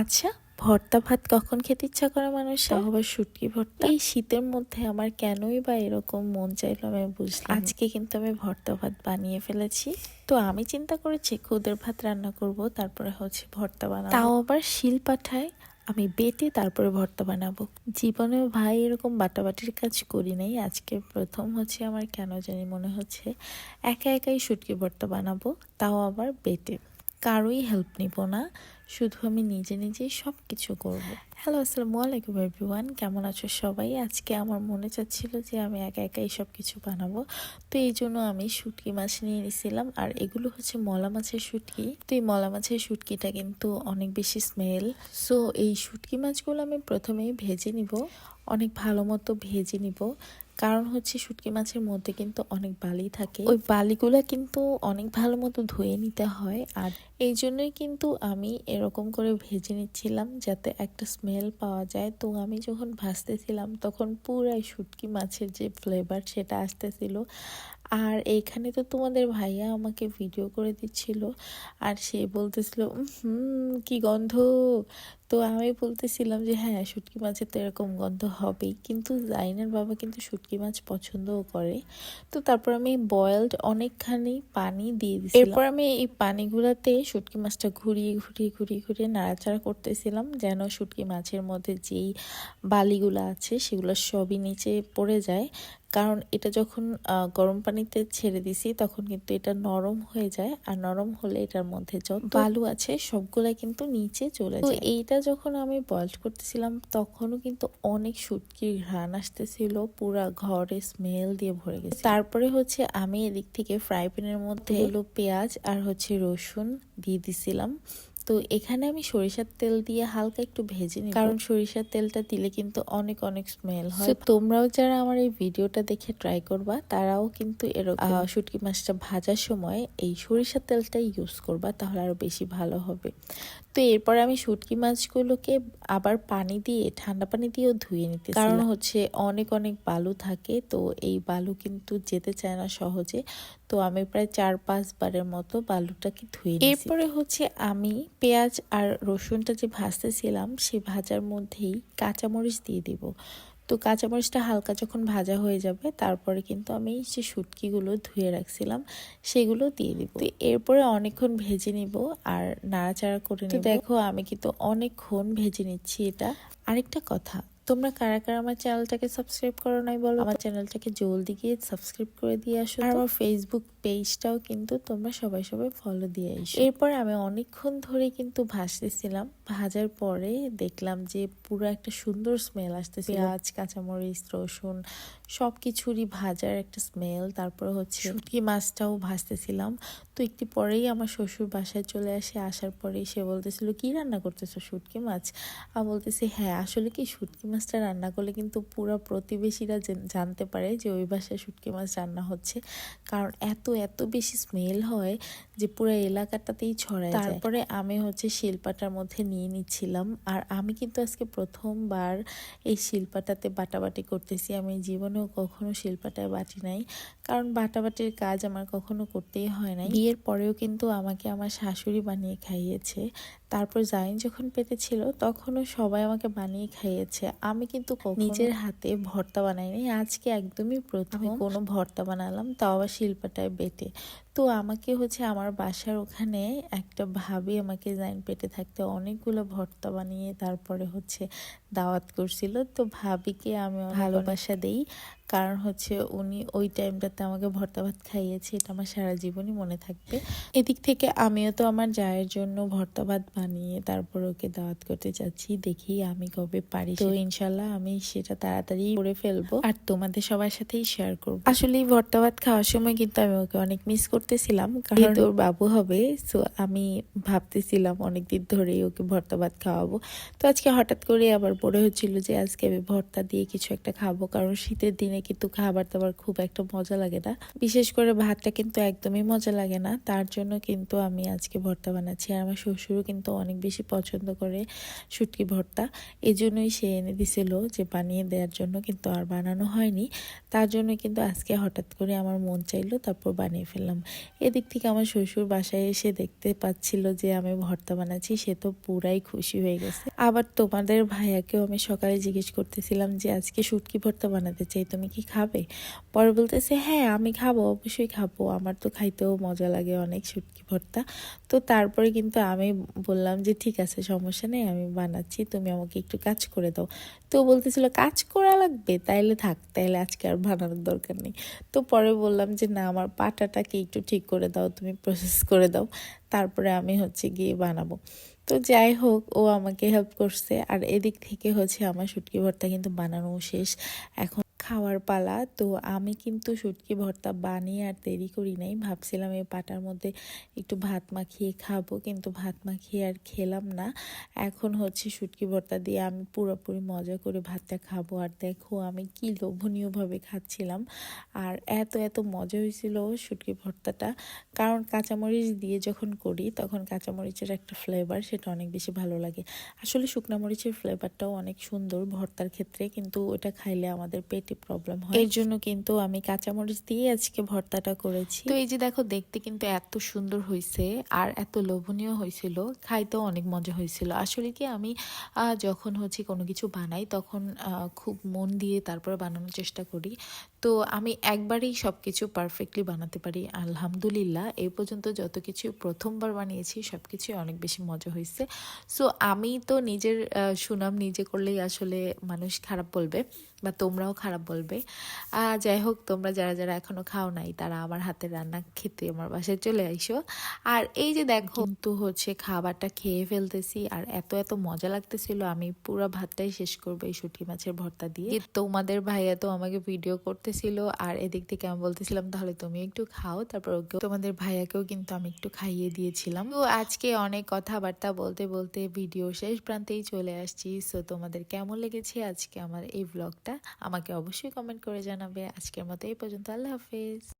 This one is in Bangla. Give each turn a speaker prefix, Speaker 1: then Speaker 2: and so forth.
Speaker 1: আচ্ছা ভর্তা ভাত কখন খেতে ইচ্ছা করে মানুষ আবার শুটকি ভর্তা? এই শীতের মধ্যে আমার কেনই বা এরকম মন চাইলো আমি বুঝলাম আজকে কিন্তু আমি ভর্তা ভাত বানিয়ে ফেলেছি। তো আমি চিন্তা করেছি খুদের ভাত রান্না করব তারপরে হচ্ছে ভর্তা বানাবো। তাও আবার শিল পাঠায় আমি বেটে তারপরে ভর্তা বানাবো। জীবনে ভাই এরকম বাটাবাটির কাজ করি নাই আজকে প্রথম হচ্ছে আমার কেন জানি মনে হচ্ছে একা একাই শুটকি ভর্তা বানাবো তাও আবার বেটে। কারোই হেল্প নিব না। শুধু আমি নিজে নিজেই সব কিছু করব। হ্যালো আসসালামু আলাইকুম এভরিওয়ান কেমন আছো সবাই? আজকে আমার মনে চাচ্ছিল যে আমি একা একাই সব কিছু বানাবো। তো এই জন্য আমি শুটকি মাছ নিয়ে নিয়েছিলাম আর এগুলো হচ্ছে মলা মাছের শুটকি। তো এই মলা মাছের শুটকিটা কিন্তু অনেক বেশি স্মেল সো এই শুটকি মাছগুলো আমি প্রথমেই ভেজে নিব। অনেক ভালো মতো ভেজে নিব। কারণ হচ্ছে শুটকি মাছের মধ্যে কিন্তু অনেক বালি থাকে। ওই বালিগুলো কিন্তু অনেক ভালো মতো ধুয়ে নিতে হয়। আর এই জন্যই কিন্তু আমি এরকম করে ভেজে নিচ্ছিলাম যাতে একটা স্মেল পাওয়া যায়। তো আমি যখন ভাজতেছিলাম তখন পুরাই শুটকি মাছের যে ফ্লেভার সেটা আসতেছিল। আর এইখানে তো তোমাদের ভাইয়া আমাকে ভিডিও করে দিচ্ছিল। আর সে বলতেছিল হুম কি গন্ধ? তো আমি বলতেছিলাম যে হ্যাঁ শুটকি মাছের তো এরকম গন্ধ হবেই। কিন্তু জাইনার বাবা কিন্তু শুটকি মাছ পছন্দও করে। তো তারপর আমি বয়েলড অনেকখানি পানি দিয়ে দিয়েছিলাম এরপর আমি এই পানিগুলোতে শুটকি মাছটা ঘুরিয়ে ঘুরিয়ে ঘুরিয়ে ঘুরিয়ে নাড়াচাড়া করতেছিলাম, যেন শুটকি মাছের মধ্যে যেই বালিগুলো আছে, সেগুলো সবই নিচে পড়ে যায়। কারণ এটা যখন গরম পানিতে ছেড়ে দিছি তখন কিন্তু এটা নরম হয়ে যায়। আর নরম হলে এটার মধ্যে যত বালু আছে সবগুলা কিন্তু নিচে চলে যায়। এইটা যখন আমি বয়েল করতেছিলাম তখনও কিন্তু অনেক শুটকির ঘ্রাণ আসতেছিল পুরা ঘরে স্মেল দিয়ে ভরে গেছে তারপরে হচ্ছে আমি এদিক থেকে ফ্রাই প্যানের মধ্যে হলো পেঁয়াজ আর হচ্ছে রসুন দিয়ে দিছিলাম। তো এখানে আমি সরিষার তেল দিয়ে হালকা একটু ভেজে নিই কারণ সরিষার তেলটা দিলে কিন্তু অনেক অনেক স্মেল হয়। তো তোমরাও যারা আমার এই ভিডিওটা দেখে ট্রাই করবা তারাও কিন্তু এরকম শুটকি মাছটা ভাজার সময় এই সরিষার তেলটাই ইউজ করবা তাহলে আরও বেশি ভালো হবে। তো এরপর আমি শুটকি মাছগুলোকে আবার পানি দিয়ে ঠান্ডা পানি দিয়েও ধুয়ে নিতে কারণ হচ্ছে অনেক অনেক বালু থাকে তো এই বালু কিন্তু যেতে চায় না সহজে। তো আমি প্রায় চার পাঁচ বারের মতো বালুটাকে ধুয়ে এরপরে হচ্ছে আমি পেঁয়াজ আর রসুনটা যে ভাজতেছিলাম সেই ভাজার মধ্যেই কাঁচামরিচ দিয়ে দিব। তো কাঁচামরিচটা হালকা যখন ভাজা হয়ে যাবে তারপরে কিন্তু আমি যে শুটকিগুলো ধুয়ে রাখছিলাম সেগুলো দিয়ে দিব। তো এরপরে অনেকক্ষণ ভেজে নিব আর নাড়াচাড়া করে নিব। দেখো আমি কিন্তু অনেকক্ষণ ভেজে নিচ্ছি এটা। আরেকটা কথা তোমরা কারা কারা আমার চ্যানেলটাকে সাবস্ক্রাইব করো নাই বলো? আমার চ্যানেলটাকে জলদি গিয়ে সাবস্ক্রাইব করে দিয়ে আসো আর আমার ফেসবুক পেজটাও কিন্তু তোমরা সবাই সবাই ফলো দিয়ে এসো। এরপর আমি অনেকক্ষণ ধরে কিন্তু ভাজতেছিলাম ভাজার পরে দেখলাম যে পুরো একটা সুন্দর স্মেল আসতেছে। পেঁয়াজ কাঁচামরিচ রসুন সব কিছুরই ভাজার একটা স্মেল তারপরে হচ্ছে শুটকি মাছটাও ভাজতেছিলাম তো একটু পরেই আমার শ্বশুর বাসায় চলে আসে। আসার পরেই সে বলতেছিল কি রান্না করতেছো শুটকি মাছ? আমি বলতেছি হ্যাঁ আসলে কি শুটকি মাছটা রান্না করলে কিন্তু পুরো প্রতিবেশীরা জেন- জানতে পারে যে ওই বাসায় শুটকি মাছ রান্না হচ্ছে। কারণ এত এত বেশি স্মেল হয় যে পুরো এলাকাটাতেই ছড়ায় তারপরে আমি হচ্ছে শিল্পাটার মধ্যে নিয়ে নিচ্ছিলাম। আর আমি কিন্তু আজকে প্রথমবার এই শিল্পাটাতে বাটাবাটি করতেছি। আমি জীবনেও কখনো শিল্পাটায় বাটি নাই। কারণ বাটাবাটির কাজ আমার কখনো করতেই হয় নাই। বিয়ের পরেও কিন্তু আমাকে আমার শাশুড়ি বানিয়ে খাইয়েছে। তারপর জাইন যখন পেটে ছিল তখনও সবাই আমাকে বানিয়ে খাইয়েছে। আমি কিন্তু নিজের হাতে ভর্তা বানাইনি। আজকে একদমই প্রথম। কোনো ভর্তা বানালাম তাও আবার শিল্পাটায় বেটে। তো আমাকে হচ্ছে আমার বাসার ওখানে একটা ভাবি আমাকে জাইন পেটে থাকতে অনেকগুলো ভর্তা বানিয়ে তারপরে হচ্ছে দাওয়াত করছিল। তো ভাবিকে আমি ভালোবাসা দেই। কারণ হচ্ছে উনি ওই টাইমটাতে আমাকে ভর্তা ভাত খাইয়েছে এটা আমার সারা জীবনই মনে থাকবে। এদিক থেকে আমিও তো আমার জায়ের জন্য ভর্তা ভাত বানিয়ে তারপর ওকে দাওয়াত করতে চাচ্ছি দেখি আমি কবে পারি তো ইনশাল্লাহ আমি সেটা তাড়াতাড়ি করে ফেলব আর তোমাদের সবার সাথেই শেয়ার করব। আসলে এই ভর্তা ভাত খাওয়ার সময় কিন্তু আমি ওকে অনেক মিস করতেছিলাম কারণ তোর বাবু হবে সো আমি ভাবতেছিলাম অনেকদিন ধরেই ওকে ভর্তা ভাত খাওয়াবো। তো আজকে হঠাৎ করে আবার মনে হচ্ছিল যে আজকে আমি ভর্তা দিয়ে কিছু একটা খাব কারণ শীতের দিনে কিন্তু খাবার দাবার খুব একটা মজা লাগে না। বিশেষ করে ভাতটা কিন্তু একদমই মজা লাগে না। তার জন্য কিন্তু আমি আজকে ভর্তা বানাচ্ছি। আর আমার শ্বশুরও কিন্তু অনেক বেশি পছন্দ করে শুটকি ভর্তা। এই জন্যই সে এনে দিছিল যে বানিয়ে দেওয়ার জন্য কিন্তু আর বানানো হয়নি। তার জন্য কিন্তু আজকে হঠাৎ করে আমার মন চাইলো, তারপর বানিয়ে ফেললাম। এদিক থেকে আমার শ্বশুর বাসায় এসে দেখতে পাচ্ছিল যে আমি ভর্তা বানাচ্ছি, সে তো পুরাই খুশি হয়ে গেছে। আবার তোমাদের ভাইয়াকেও আমি সকালে জিজ্ঞেস করতেছিলাম যে, আজকে শুটকি ভর্তা বানাতে চাই, তুমি কি খাবে? পরে বলতেছে হ্যাঁ আমি খাব, অবশ্যই খাব। আমার তো খাইতেও মজা লাগে অনেক শুটকি ভর্তা। তো তারপরে কিন্তু আমি বললাম যে, ঠিক আছে, সমস্যা নেই, আমি বানাচ্ছি। তুমি আমাকে একটু কাজ করে দাও। তো বলতেছিল, কাজ করা লাগবে? তাইলে থাক, তাইলে আজকে আর বানানোর দরকার নেই। তো পরে বললাম যে, না, আমার পাটাটাকে একটু ঠিক করে দাও, তুমি প্রসেস করে দাও। তারপরে আমি হচ্ছে গিয়ে বানাবো। তো যাই হোক, ও আমাকে হেল্প করছে। আর এদিক থেকে হচ্ছে আমার শুটকি ভর্তা কিন্তু বানানো শেষ। এখন খাওয়ার পালা। তো আমি কিন্তু শুটকি ভর্তা বানিয়ে আর দেরি করি নাই। ভাবছিলাম এই পাটার মধ্যে একটু ভাত মাখিয়ে খাব, কিন্তু ভাত মাখিয়ে আর খেলাম না। এখন হচ্ছে শুটকি ভর্তা দিয়ে আমি পুরোপুরি মজা করে ভাতটা খাব। আর দেখো, আমি কি লোভনীয়ভাবে খাচ্ছিলাম। আর এত এত মজা হয়েছিল শুটকি ভর্তাটা। কারণ কাঁচামরিচ দিয়ে যখন করি, তখন কাঁচামরিচের একটা ফ্লেভার সেটা অনেক বেশি ভালো লাগে। আসলে শুকনামরিচের ফ্লেভারটাও অনেক সুন্দর ভর্তার ক্ষেত্রে, কিন্তু ওটা খাইলে আমাদের পেটে প্রবলেম হয়? এর জন্য কিন্তু আমি কাঁচামরিচ দিয়ে আজকে ভর্তাটা করেছি। তো এই যে দেখো দেখতে কিন্তু এত সুন্দর হয়েছে আর এত লোভনীয় হয়েছিল খাইতেও অনেক মজা হয়েছিল আসলে কি আমি যখন হচ্ছে কোনো কিছু বানাই তখন আহ, খুব মন দিয়ে তারপরে বানানোর চেষ্টা করি। তো আমি একবারেই সব কিছু পারফেক্টলি বানাতে পারি। আলহামদুলিল্লাহ এই পর্যন্ত যত কিছু প্রথমবার বানিয়েছি সব কিছুই অনেক বেশি মজা হয়েছে। সো আমি তো নিজের সুনাম নিজে করলেই আসলে মানুষ খারাপ বলবে বা তোমরাও খারাপ বলবে। যাই হোক, তোমরা যারা যারা এখনও খাও নাই, তারা আমার হাতের রান্না খেতে আমার বাসায় চলে আইসো। আর এই যে দেখো তো হচ্ছে খাবারটা খেয়ে ফেলতেছি আর এত এত মজা লাগতেছিল, আমি পুরো ভাতটাই শেষ করব এই শুটকি মাছের ভর্তা দিয়ে। তোমাদের ভাইয়া তো আমাকে ভিডিও করতেছিল আর এদিক থেকে আমি বলতেছিলাম, তাহলে তুমি একটু খাও। তারপর তোমাদের ভাইয়াকেও কিন্তু আমি একটু খাইয়ে দিয়েছিলাম। তো আজকে অনেক কথাবার্তা বলতে বলতে ভিডিও শেষ প্রান্তেই চলে আসছি। সো তোমাদের কেমন লেগেছে আজকে আমার এই ব্লগটা আমাকে অবশ্যই কমেন্ট করে জানাবে। আজকের মতো এই পর্যন্ত, আল্লাহ হাফেজ।